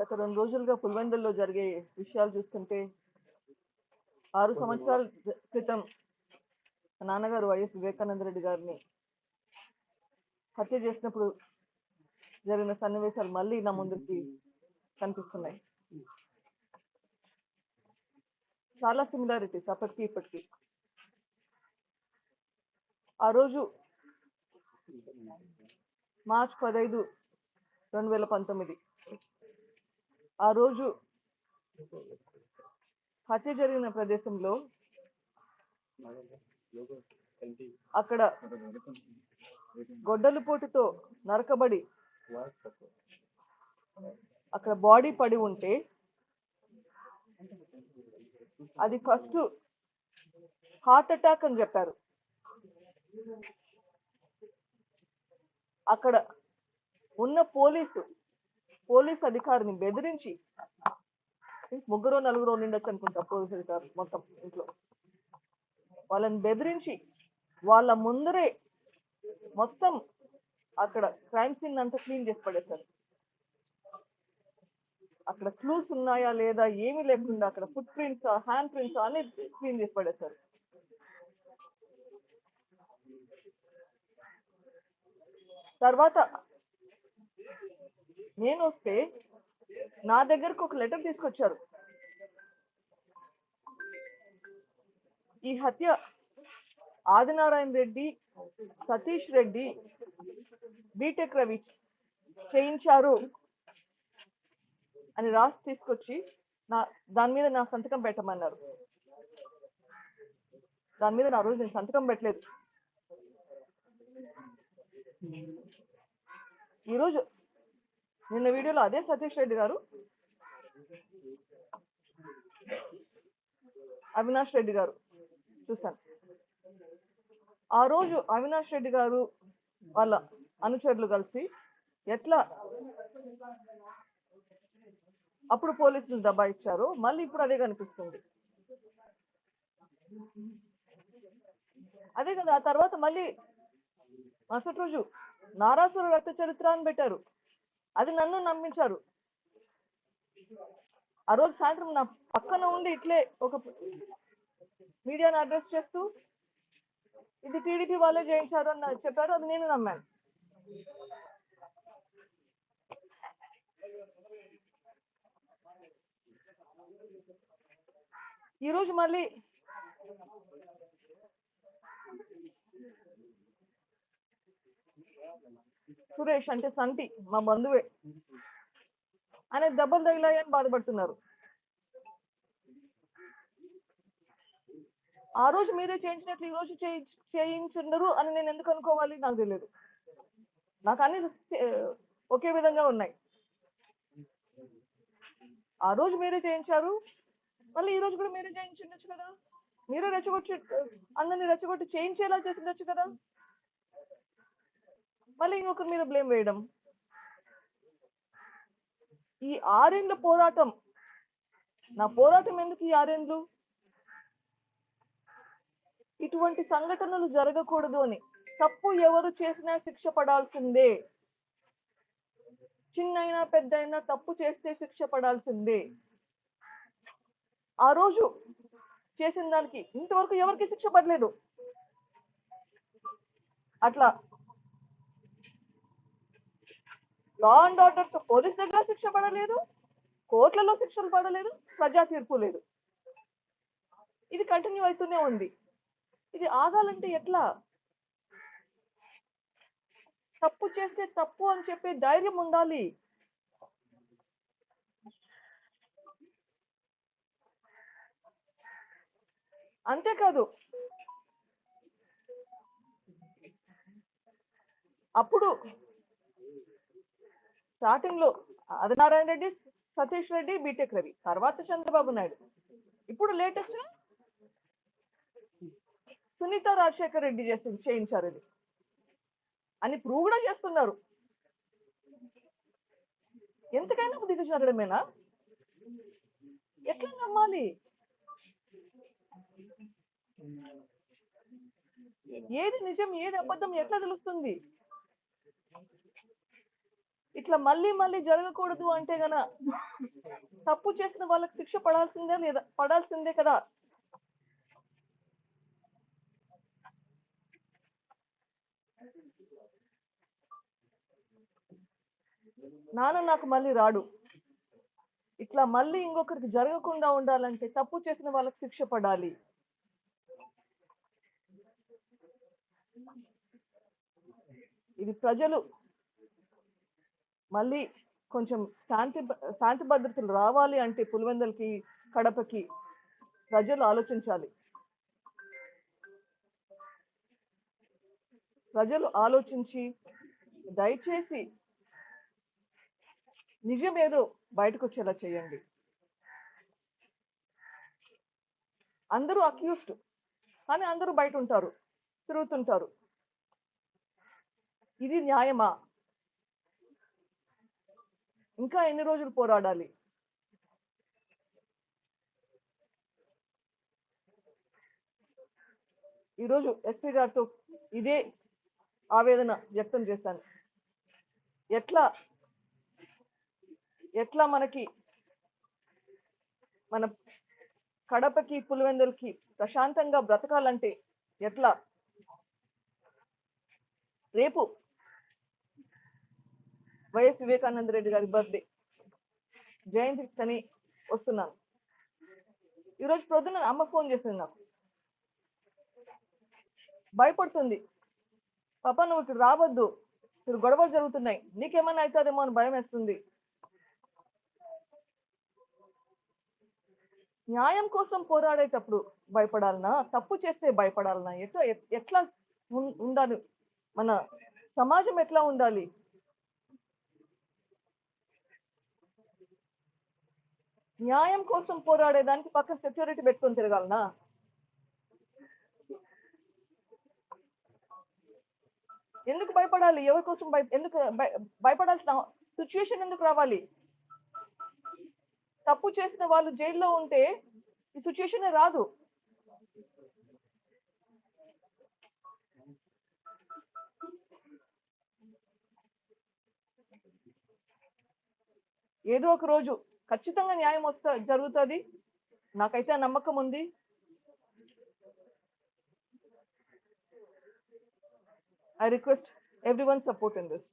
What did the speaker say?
గత రెండు రోజులుగా పులివెందుల్లో జరిగే విషయాలు చూస్తుంటే ఆరు సంవత్సరాల క్రితం నాన్నగారు వైఎస్ వివేకానంద రెడ్డి గారిని హత్య చేసినప్పుడు జరిగిన సన్నివేశాలు మళ్ళీ నా ముందుకి కనిపిస్తున్నాయి. చాలా సిమిలారిటీస్ అప్పటికి ఇప్పటికి. ఆ రోజు మార్చ్ పదైదు రెండు వేల పంతొమ్మిది. ఆ రోజు హత్య జరిగిన ప్రదేశంలో అక్కడ గొడ్డలు పోటుతో నరకబడి అక్కడ బాడీ పడి ఉంటే అది ఫస్ట్ హార్ట్ అటాక్ అని చెప్పారు. అక్కడ ఉన్న పోలీసు పోలీస్ అధికారిని బెదిరించి ముగ్గురు నలుగురు ఉండిండొచ్చు అనుకుంటా పోలీస్ అధికారు మొత్తం ఇంట్లో. వాళ్ళని బెదిరించి వాళ్ళ ముందరే మొత్తం అక్కడ క్రైమ్ సీన్ అంతా క్లీన్ చేసి పడేశారు. అక్కడ క్లూస్ ఉన్నాయా లేదా ఏమీ లేకుండా అక్కడ ఫుట్ ప్రింట్స్ హ్యాండ్ ప్రింట్స్ అన్ని క్లీన్ చేసి పడేశారు. తర్వాత నేను వస్తే నా దగ్గరకు ఒక లెటర్ తీసుకొచ్చారు. ఈ హత్య ఆదినారాయణ రెడ్డి సతీష్ రెడ్డి బీటెక్ రవి చేయించారు అని రాసి తీసుకొచ్చి నా దాని మీద నా సంతకం పెట్టమన్నారు. దాని మీద నా రోజు నేను సంతకం పెట్టలేదు. ఈరోజు నిన్న వీడియోలో అదే సతీష్ రెడ్డి గారు అవినాష్ రెడ్డి గారు చూశాను. ఆ రోజు అవినాష్ రెడ్డి గారు వాళ్ళ అనుచరులు కలిసి ఎట్లా అప్పుడు పోలీసులు దబాయిచ్చారు మళ్ళీ ఇప్పుడు అదే కనిపిస్తుంది. అదే కదా ఆ తర్వాత మళ్ళీ మరుసటి రోజు నారాసుర రక్త చరిత్ర అని పెట్టారు. అది నన్ను నమ్మించారు. ఆ రోజు సాయంత్రం నా పక్కన ఉండి ఇట్లే ఒక మీడియాని అడ్రస్ చేస్తూ ఇది టీడీపీ వాళ్ళే చేయించారు అని చెప్పారు అది నేను నమ్మాను. ఈరోజు మళ్ళీ సురేష్ అంటే సంటి మా బంధువే అనే దెబ్బలు తగిలాయని బాధపడుతున్నారు. ఆ రోజు మీరే చేయించినట్లు ఈ రోజు చేయించుండరు అని నేను ఎందుకు అనుకోవాలి నాకు తెలియదు. నాకు అన్ని ఒకే విధంగా ఉన్నాయి. ఆ రోజు మీరే చేయించారు మళ్ళీ ఈ రోజు కూడా మీరే చేయించుండొచ్చు కదా. మీరే రెచ్చగొట్టి అందరిని రెచ్చగొట్టి చేయించేలా చేసిండొచ్చు కదా. మళ్ళీ ఇంకొకరి మీద బ్లేమ్ వేయడం. ఈ ఆరేండ్ల పోరాటం నా పోరాటం ఎందుకు ఈ ఆరేండ్లు? ఇటువంటి సంఘటనలు జరగకూడదు అని. తప్పు ఎవరు చేసినా శిక్ష పడాల్సిందే. చిన్నైనా పెద్దయినా తప్పు చేస్తే శిక్ష పడాల్సిందే. ఆ రోజు చేసిన దానికి ఇంతవరకు ఎవరికి శిక్ష పడలేదు? అట్లా లా అండ్ ఆర్డర్తో పోలీస్ దగ్గర శిక్ష పడలేదు కోర్టులలో శిక్షలు పడలేదు ప్రజా తీర్పు లేదు. ఇది కంటిన్యూ అవుతూనే ఉంది. ఇది ఆగాలంటే ఎట్లా? తప్పు చేస్తే తప్పు అని చెప్పే ధైర్యం ఉండాలి. అంతేకాదు అప్పుడు స్టార్టింగ్లో ఆదినారాయణ రెడ్డి సతీష్ రెడ్డి బీటెక్ రవి తర్వాత చంద్రబాబు నాయుడు. ఇప్పుడు లేటెస్ట్ సునీత రాజశేఖర్ రెడ్డి చేసి చేయించారు ఇది. అని ప్రూవ్ కూడా చేస్తున్నారు. ఎంతకైనా దిగజారడమేనా ఎట్లా నమ్మాలి? ఏది నిజం ఏది అబద్ధం ఎట్లా తెలుస్తుంది? ఇట్లా మళ్ళీ మళ్ళీ జరగకూడదు అంటే గన తప్పు చేసిన వాళ్ళకి శిక్ష పడాల్సిందే లేదా పడాల్సిందే కదా? నాన్న నాకు మళ్ళీ రాడు. ఇట్లా మళ్ళీ ఇంకొకరికి జరగకుండా ఉండాలంటే తప్పు చేసిన వాళ్ళకి శిక్ష పడాలి. ఇది ప్రజలు మళ్ళీ కొంచెం శాంతి భ- శాంతి భద్రతలు రావాలి అంటే పులివెందలకి కడపకి ప్రజలు ఆలోచించాలి. ప్రజలు ఆలోచించి దయచేసి నిజమేదో బయటకు వచ్చేలా చేయండి. అందరూ అక్యూస్డ్ కానీ అందరూ బయట ఉంటారు తిరుగుతుంటారు. ఇది న్యాయమా? ఇంకా ఎన్ని రోజులు పోరాడాలి? ఈరోజు ఎస్పీ గారితో ఇదే ఆవేదన వ్యక్తం చేశాను. ఎట్లా ఎట్లా మనకి మన కడపకి పులివెందులకి ప్రశాంతంగా బ్రతకాలంటే ఎట్లా? రేపు వైఎస్ వివేకానంద రెడ్డి గారి బర్త్డే. జయంతి అని వస్తున్నాను ఈరోజు ప్రొద్దున అమ్మ ఫోన్ చేసింది నాకు. భయపడుతుంది. పాప నువ్వు ఇక్కడ రావద్దు. ఇక్కడ గొడవలు జరుగుతున్నాయి. నీకేమైనా అవుతుందేమో అని భయం వేస్తుంది. న్యాయం కోసం పోరాడేటప్పుడు భయపడాలనా? తప్పు చేస్తే భయపడాలనా? ఎట్లా ఎట్లా ఉం- ఉండాలి? మన సమాజం ఎట్లా ఉండాలి? న్యాయం కోసం పోరాడేదానికి పక్కన సెక్యూరిటీ పెట్టుకొని తిరగాలనా? ఎందుకు భయపడాలి? ఎవరి కోసం భయ ఎందుకు భయపడాల్సిన సిచ్యుయేషన్ ఎందుకు రావాలి? తప్పు చేసిన వాళ్ళు జైల్లో ఉంటే ఈ సిచ్యుయేషన్ రాదు. ఏదో ఒక రోజు ఖచ్చితంగా న్యాయం వస్త జరుగుతుంది. నాకైతే నమ్మకం ఉంది. I request everyone support in this